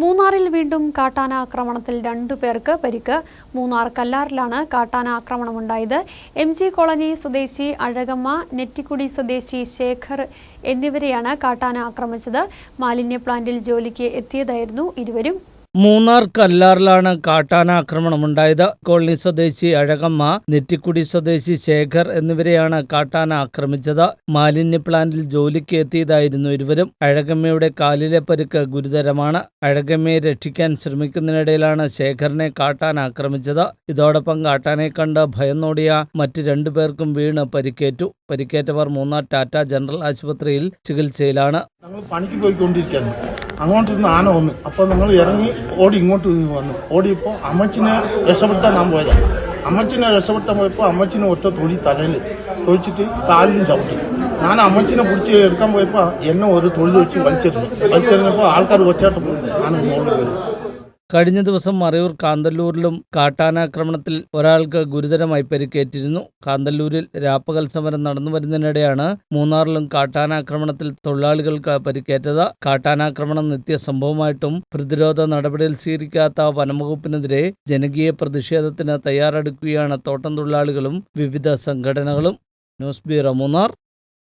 മൂന്നാറിൽ വീണ്ടും കാട്ടാന ആക്രമണത്തിൽ രണ്ടു പേർക്ക് പരിക്ക്. മൂന്നാർ കല്ലാറിലാണ് കാട്ടാന ആക്രമണമുണ്ടായത്. എം ജി കോളനി സ്വദേശി അഴകമ്മ നെറ്റിക്കുടി സ്വദേശി ശേഖർ എന്നിവരെയാണ് കാട്ടാന ആക്രമിച്ചത്. മാലിന്യ പ്ലാന്റിൽ ജോലിക്ക് എത്തിയതായിരുന്നു ഇരുവരും. മൂന്നാർ കല്ലാറിലാണ് കാട്ടാന ആക്രമണം ആക്രമണമുണ്ടായത് കോളനി സ്വദേശി അഴകമ്മ നെറ്റിക്കുടി സ്വദേശി ശേഖർ എന്നിവരെയാണ് കാട്ടാന ആക്രമിച്ചത് മാലിന്യ പ്ലാന്റിൽ ജോലിക്ക് എത്തിയതായിരുന്നു ഇരുവരും. അഴകമ്മയുടെ കാലിലെ പരുക്ക് ഗുരുതരമാണ്. അഴകമ്മയെ രക്ഷിക്കാൻ ശ്രമിക്കുന്നതിനിടയിലാണ് ശേഖറിനെ കാട്ടാന ആക്രമിച്ചത് ഇതോടൊപ്പം കാട്ടാനെ കണ്ട് ഭയന്നോടിയ മറ്റ് രണ്ടുപേർക്കും വീണ് പരിക്കേറ്റു. പരിക്കേറ്റവർ മൂന്നാർ ടാറ്റ ജനറൽ ആശുപത്രിയിൽ ചികിത്സയിലാണ്. പണിക്ക് അങ്ങോട്ടിരുന്ന് ആന വന്നു. അപ്പോൾ നിങ്ങൾ ഇറങ്ങി ഓടി ഇങ്ങോട്ട് വന്നു ഓടിയപ്പോൾ അമ്മച്ചിനെ രക്ഷപ്പെടുത്താൻ നാം പോയതാണ് അമ്മച്ചിനെ രക്ഷപ്പെടുത്താൻ പോയപ്പോൾ അമ്മച്ചിനെ ഒറ്റ തൊഴി തലയിൽ തൊഴിച്ചിട്ട് കാലിലും ചവിട്ടി. ഞാൻ അമ്മച്ചിനെ പിടിച്ച് എടുക്കാൻ പോയപ്പോൾ എന്നെ ഒരു തൊഴിൽ വെച്ച് വലിച്ചെറിഞ്ഞു. വലിച്ചെറിഞ്ഞപ്പോൾ ആൾക്കാർ ഒച്ചയായിട്ട് പോയി. ഞാൻ മുകളിൽ കഴിഞ്ഞ ദിവസം മറയൂർ കാന്തല്ലൂരിലും കാട്ടാനാക്രമണത്തിൽ ഒരാൾക്ക് ഗുരുതരമായി പരിക്കേറ്റിരുന്നു. കാന്തല്ലൂരിൽ രാപ്പകൽ സമരം നടന്നു വരുന്നതിനിടെയാണ് മൂന്നാറിലും കാട്ടാനാക്രമണത്തിൽ തൊഴിലാളികൾക്ക് പരിക്കേറ്റത്. കാട്ടാനാക്രമണം നിത്യ സംഭവമായിട്ടും പ്രതിരോധ നടപടിയിൽ സ്വീകരിക്കാത്ത വനംവകുപ്പിനെതിരെ ജനകീയ പ്രതിഷേധത്തിന് തയ്യാറെടുക്കുകയാണ് തോട്ടം തൊഴിലാളികളും വിവിധ സംഘടനകളും. News bureau Munnar.